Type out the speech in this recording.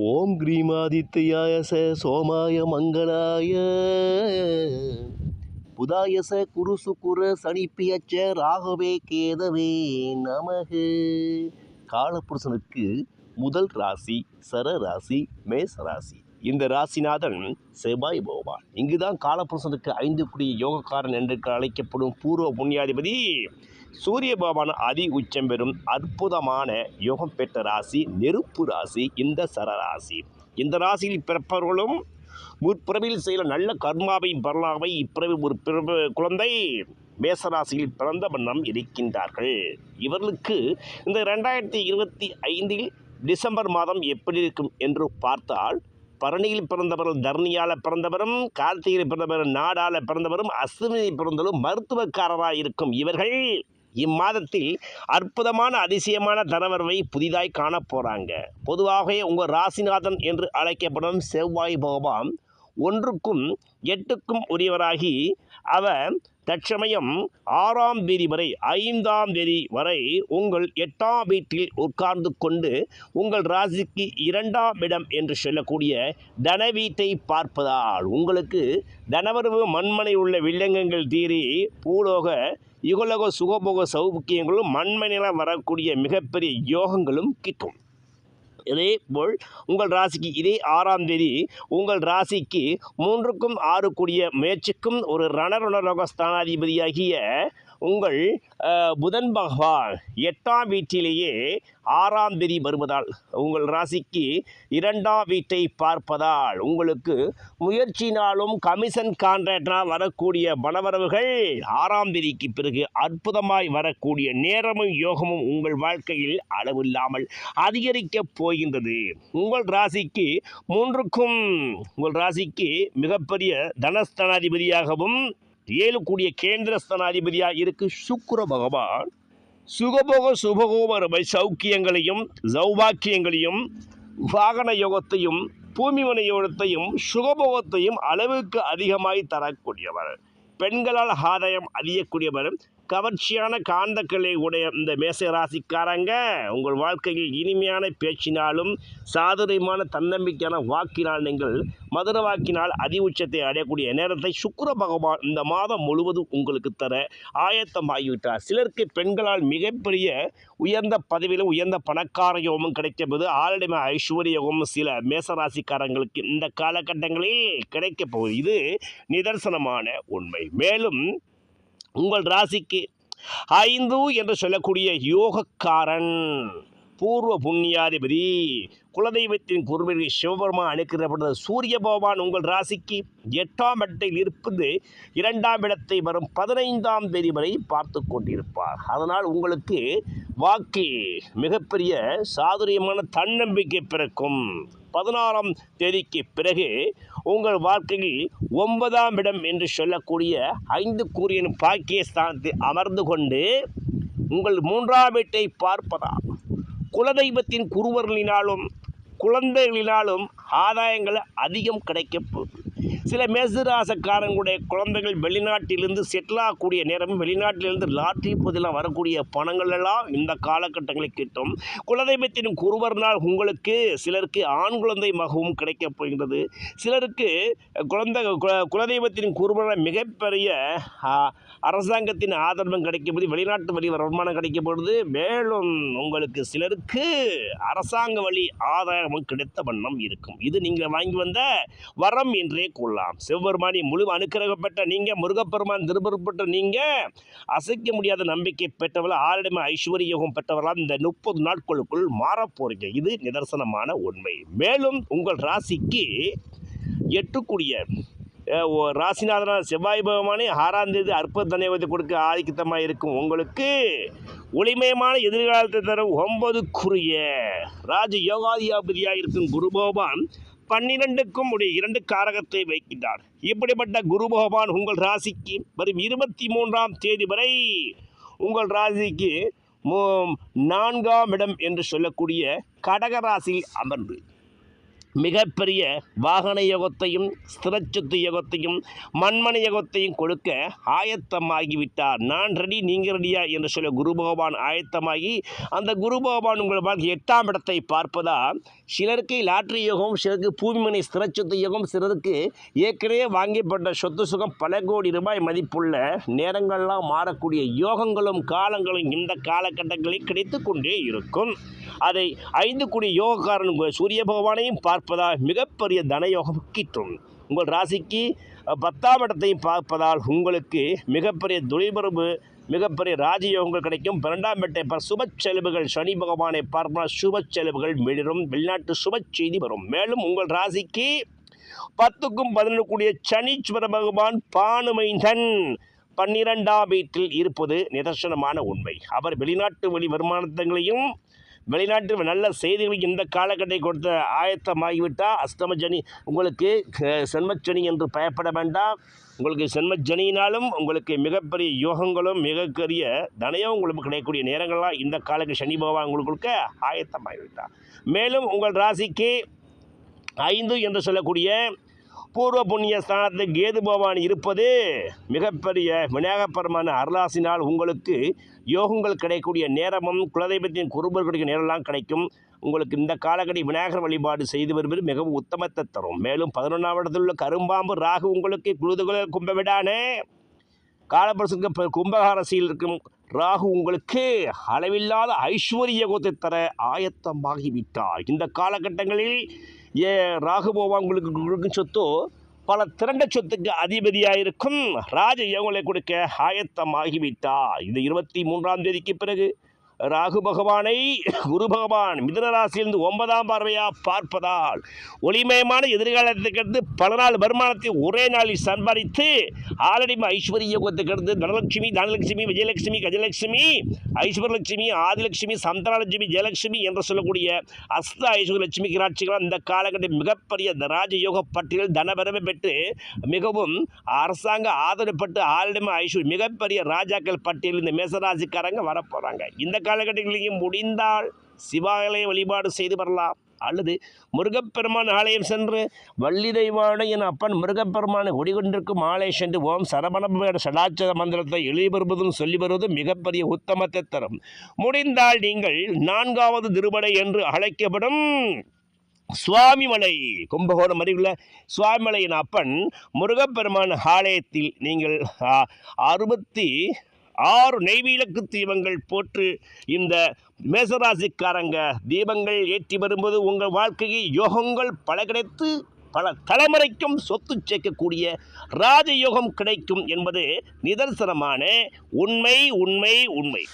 ஓம் கிரீமாதித்யாய ச சோமாய மங்களாய. புதாயச குரு சுக்குர சனிப்பியச்ச ராகவே கேதவே நமக. காலபுருஷனுக்கு முதல் ராசி சர ராசி மேச ராசி இந்த ராசிநாதன் செவ்வாய் பகவான். இங்குதான் காலபுருஷனுக்கு ஐந்து குடிய யோகக்காரன் என்று அழைக்கப்படும் பூர்வ புண்ணியாதிபதி சூரிய பகவான் அதி உச்சம் பெறும் அற்புதமான யோகம் பெற்ற ராசி நெருப்பு ராசி இந்த சர ராசி. இந்த ராசியில் பிறப்பவர்களும் முற்பிறவில் செய்த நல்ல கர்மாவை பரலாவை இப்பிறவி ஒரு பிறப்பு குழந்தை மேசராசியில் பிறந்த வண்ணம் இருக்கின்றார்கள். இவர்களுக்கு இந்த ரெண்டாயிரத்தி இருபத்தி ஐந்தில் டிசம்பர் மாதம் எப்படி இருக்கும் என்று பார்த்தால் பரணியில் பிறந்தவரும் தர்ணியால் பிறந்தவரும் கார்த்திகையில் பிறந்தவரும் நாடால் பிறந்தவரும் அஸ்வினி பிறந்தவரும் மருத்துவக்காரராக இருக்கும் இவர்கள் இம்மாதத்தில் அற்புதமான அதிசயமான தனவரவை புதிதாய் காண போகிறாங்க பொதுவாகவே உங்கள் ராசிநாதன் என்று அழைக்கப்படும் செவ்வாய் பகவான் ஒன்றுக்கும் எட்டுக்கும் உரியவராகி அவர் தற்சமயம் ஆறாம் தேதி வரை ஐந்தாம் தேதி வரை உங்கள் எட்டாம் வீட்டில் உட்கார்ந்து கொண்டு உங்கள் ராசிக்கு இரண்டாம் இடம் என்று சொல்லக்கூடிய தன வீட்டை பார்ப்பதால் உங்களுக்கு தனவரவு மண்மனை உள்ள வில்லங்கங்கள் தீரி பூலோக யுகலோக சுகபோக சௌக்கியங்களும் மண்மனையில் வரக்கூடிய மிகப்பெரிய யோகங்களும் கிட்டும். இதே போல் உங்கள் ராசிக்கு இதே ஆறாம் தேதி உங்கள் ராசிக்கு மூன்றுக்கும் ஆறு கூடிய முயற்சிக்கும் ஒரு ரணருணரோக ஸ்தானாதிபதியாகிய உங்கள் புதன் பகவான் எட்டாம் வீட்டிலேயே ஆறாம் தேதி வருவதால் உங்கள் ராசிக்கு இரண்டாம் வீட்டை பார்ப்பதால் உங்களுக்கு முயற்சினாலும் கமிஷன் கான்ட்ராக்டாக வரக்கூடிய பணவரவுகள் ஆறாம் தேதிக்கு பிறகு அற்புதமாய் வரக்கூடிய நேரமும் யோகமும் உங்கள் வாழ்க்கையில் அளவில்லாமல் அதிகரிக்கப் போகின்றது. உங்கள் ராசிக்கு மூன்றுக்கும் உங்கள் ராசிக்கு மிகப்பெரிய தனஸ்தனாதிபதியாகவும் ஏழு கூடிய கேந்திர ஸ்தானாதிபதியாக இருக்கு சுக்கர பகவான். சுகபோக சுபகோபரமை சௌக்கியங்களையும் சௌபாக்கியங்களையும் வாகன யோகத்தையும் பூமிமனை யோகத்தையும் சுகபோகத்தையும் அளவுக்கு அதிகமாய் தரக்கூடியவர். பெண்களால் ஆதாயம் அதிகக்கூடியவர். கவர்ச்சியான காந்தக்களை உடைய இந்த மேசை ராசிக்காரங்க உங்கள் வாழ்க்கையில் இனிமையான பேச்சினாலும் சாதுரியமான தன்னம்பிக்கையான வாக்கினால் நீங்கள் மதுர வாக்கினால் அதி உச்சத்தை அடையக்கூடிய நேரத்தை சுக்கர பகவான் இந்த மாதம் முழுவதும் உங்களுக்கு தர ஆயத்தமாகிவிட்டார். சிலருக்கு பெண்களால் மிகப்பெரிய உயர்ந்த பதவியிலும் உயர்ந்த பணக்கார யோகமும் கிடைக்கப்போது ஆளுடைமை ஐஸ்வர்ய யோகமும் சில மேசராசிக்காரங்களுக்கு இந்த காலகட்டங்களில் கிடைக்கப் போகுது இது நிதர்சனமான உண்மை. மேலும் உங்கள் ராசிக்கு ஐந்து என்று சொல்லக்கூடிய யோகக்காரன் பூர்வ புண்ணியாதிபதி குலதெய்வத்தின் குருவிற்கு சிவபெருமான் அனுக்கிறப்பட்டது சூரிய பகவான் உங்கள் ராசிக்கு எட்டாம் இடத்தில் இருப்பது இரண்டாம் இடத்தை வரும் பதினைந்தாம் தேதி வரை பார்த்து கொண்டிருப்பார். அதனால் உங்களுக்கு வாக்கு மிகப்பெரிய சாதுரியமான தன்னம்பிக்கை பிறக்கும். பதினாறாம் தேதிக்கு பிறகு உங்கள் வாழ்க்கையில் ஒன்பதாம் இடம் என்று சொல்லக்கூடிய ஐந்து கூறியின் பாக்கிய அமர்ந்து கொண்டு உங்கள் மூன்றாம் வீட்டை பார்ப்பதா குலதெய்வத்தின் குருவர்களினாலும் குழந்தைகளினாலும் ஆதாயங்கள் அதிகம் கிடைக்கப்போகுது சில மேசராசக்காரங்களுடைய குழந்தைகள் வெளிநாட்டிலிருந்து செட்டில் ஆகக்கூடிய நேரமும் வெளிநாட்டிலிருந்து லாட்ரி பதிலாக வரக்கூடிய பணங்கள் எல்லாம் இந்த காலகட்டங்களில் கிட்டும். குலதெய்வத்தின் குருவர்னால் உங்களுக்கு சிலருக்கு ஆண் குழந்தை மகவும் கிடைக்கப் போகின்றது. சிலருக்கு குழந்தை கு- குலதெய்வத்தின் குருவரால் மிகப்பெரிய அரசாங்கத்தின் ஆதரவும் கிடைக்கப்போது வெளிநாட்டு வழி வருமானம் கிடைக்கப்படுது மேலும் உங்களுக்கு சிலருக்கு அரசாங்க வழி ஆதாயமும் கிடைத்த வண்ணம் இருக்கும். இது நீங்கள் வாங்கி வந்த வரம் என்றே கொள்ளலாம். சிவபெருமானி முழு அனுக்கிரகப்பட்ட நீங்கள் முருகப்பெருமான் திருப்பெருப்பட்ட நீங்கள் அசைக்க முடியாத நம்பிக்கை பெற்றவர்கள் ஆரிடமே ஐஸ்வர்யோகம் பெற்றவர்களால் இந்த முப்பது நாட்களுக்குள் மாறப்போறீங்க இது நிதர்சனமான உண்மை. மேலும் உங்கள் ராசிக்கு எட்டுக்கூடிய ஓ- ராசிநாதனான செவ்வாய் பகவானே ஆறாம் தேதி அற்புத தன்யவத்தை கொடுக்க ஆதிக்கத்தமாக இருக்கும் உங்களுக்கு. ஒளிமயமான எதிர்காலத்தை தரும் ஒன்பதுக்குரிய ராஜ யோகாதியாபதியாக இருக்கும் குரு பகவான் பன்னிரண்டுக்கும் உடைய இரண்டு காரகத்தை வைக்கின்றார். இப்படிப்பட்ட குரு பகவான் உங்கள் ராசிக்கு வரும் இருபத்தி மூன்றாம் தேதி வரை உங்கள் ராசிக்கு நான்காம் இடம் என்று சொல்லக்கூடிய கடக ராசியில் அமர்ந்து மிகப்பெரிய வாகன யோகத்தையும் ஸ்திரச்சத்து யோகத்தையும் மண்மனை யோகத்தையும் கொடுக்க ஆயத்தமாகிவிட்டார். நான் ரெடி நீங்கள் ரெடியா என்று சொல்ல குரு பகவான் ஆயத்தமாகி அந்த குரு பகவான் உங்கள் வாழ்க்கை எட்டாம் இடத்தை பார்ப்பதா? சிலருக்கு லாட்ரி யோகம் சிலருக்கு பூமிமனை ஸ்திரச்சொத்து யோகம் சிலருக்கு ஏற்கனவே வாங்கப்பட்ட சொத்து சுகம் பல கோடி ரூபாய் மதிப்புள்ள நேரங்கள்லாம் மாறக்கூடிய யோகங்களும் காலங்களும் இந்த காலகட்டங்களில் கிடைத்து கொண்டே இருக்கும். அதை ஐந்து குடி யோகக்காரன் உங்கள் சூரிய பகவானையும் பார்ப்பதால் மிகப்பெரிய தனயோகம் கிட்டும். உங்கள் ராசிக்கு பத்தாம் இடத்தையும் பார்ப்பதால் உங்களுக்கு மிகப்பெரிய தொழில்பரப்பு மிகப்பெரிய ராஜயோகங்கள் கிடைக்கும். பன்னெண்டாம் இடத்தை பார் சுப செலவுகள் சனி பகவானை பார்ப்பதால் சுப செலவுகள் மிளிரும் வெளிநாட்டு சுப செய்தி வரும். மேலும் உங்கள் ராசிக்கு பத்துக்கும் பதினொன்று கூடிய சனீஸ்வர பகவான் பானுமைந்தன் பன்னிரெண்டாம் வீட்டில் இருப்பது நிதர்சனமான உண்மை. அவர் வெளிநாட்டு வழி வருமானங்களையும் வெளிநாட்டு நல்ல செய்திகளுக்கு இந்த காலகட்டத்தை கொடுத்த ஆயத்தமாகிவிட்டால் அஸ்தமஜனி உங்களுக்கு அஹ், சென்மச்சனி என்று பயப்பட வேண்டாம். உங்களுக்கு சென்மச்சனியினாலும் உங்களுக்கு மிகப்பெரிய யோகங்களும் மிகப்பெரிய தனையும் உங்களுக்கு கிடைக்கக்கூடிய நேரங்கள்லாம் இந்த காலக்கு சனி பகவான் உங்களுக்கு கொடுக்க ஆயத்தமாகிவிட்டார். மேலும் உங்கள் ராசிக்கு ஐந்து என்று சொல்லக்கூடிய பூர்வ புண்ணிய ஸ்தானத்தில் கேது பகவான் இருப்பது மிகப்பெரிய விநாயகப்பெருமான அருளாசினால் உங்களுக்கு யோகங்கள் கிடைக்கக்கூடிய நேரமும் குலதெய்வத்தின் குறும்பர் கிடைக்கும் நேரம்லாம் கிடைக்கும். உங்களுக்கு இந்த காலகடி விநாயகர் வழிபாடு செய்து வருவது மிகவும் உத்தமத்தை தரும். மேலும் பதினொன்றாம் இடத்தில் உள்ள கரும்பாம்பு ராகு உங்களுக்கு குழுதுகுல கும்பவிடானே. காலபுரசுக்கு கும்பகாரசியில் இருக்கும் ராகு உங்களுக்கு அளவில்லாத ஐஸ்வர்ய யோகத்தை தர ஆயத்தமாகிவிட்டார். இந்த காலகட்டங்களில் ஏ ராகு போவா உங்களுக்கு கொடுக்கும் சொத்தோ பல திரண்ட சொத்துக்கு அதிபதியாக இருக்கும் ராஜ யோகங்களை கொடுக்க ஆயத்தமாகிவிட்டார். இது இருபத்தி மூன்றாம் தேதிக்கு பிறகு. ராகு பகவானை குரு பகவான் மிதுன ராசியிலிருந்து ஒன்பதாம் பார்வையாக பார்ப்பதால் ஒளிமயமான எதிர்காலத்துக்கடுத்து பல நாள் வருமானத்தை ஒரே நாளில் சம்பாதித்து ஆல்ரெடி ஐஸ்வர்ய யோகத்துக்கடுத்து தனலட்சுமி தனலட்சுமி விஜயலட்சுமி கஜலட்சுமி ஐஸ்வரலட்சுமி ஆதிலட்சுமி சந்தனலட்சுமி ஜெயலட்சுமி என்று சொல்லக்கூடிய அஸ்த ஐஸ்வரலட்சுமி கிராட்சிகளால் இந்த காலகட்டம் மிகப்பெரிய ராஜயோக பட்டியலில் தனபெருமை பெற்று மிகவும் அரசாங்க ஆதரவுப்பட்டு ஆளிடமே ஐஸ்வர் மிகப்பெரிய ராஜாக்கள் பட்டியல் இந்த மேசராசிக்காரங்க வரப்போகிறாங்க இந்த காலகட்டங்களிலும் முடிந்தால் சிவாலய வழிபாடு செய்து வரலாம். அல்லது முருகப்பெருமான் ஆலயம் சென்று வள்ளி தெய்வான என் அப்பன் முருகப்பெருமானை குடிகொண்டிருக்கும் ஆலயம் சென்று ஓம் சரவணபேட சடாச்சர மந்திரத்தை எழுதி வருவதும் சொல்லி வருவதும் மிகப்பெரிய உத்தமத்தை தரும். முடிந்தால் நீங்கள் நான்காவது திருபடை என்று அழைக்கப்படும் சுவாமிமலை கும்பகோணம் அருகில் சுவாமிமலையின் அப்பன் முருகப்பெருமான் ஆலயத்தில் நீங்கள் அறுபத்தி ஆறு நெய்விளக்கு தீபங்கள் போட்டு இந்த மேசராசிக்காரங்க. தீபங்கள் ஏற்றி வரும்போது உங்கள் வாழ்க்கையை யோகங்கள் பல கிடைத்து பல தலைமுறைக்கும் சொத்து சேர்க்கக்கூடிய ராஜயோகம் கிடைக்கும் என்பது நிதர்சனமான உண்மை உண்மை உண்மை.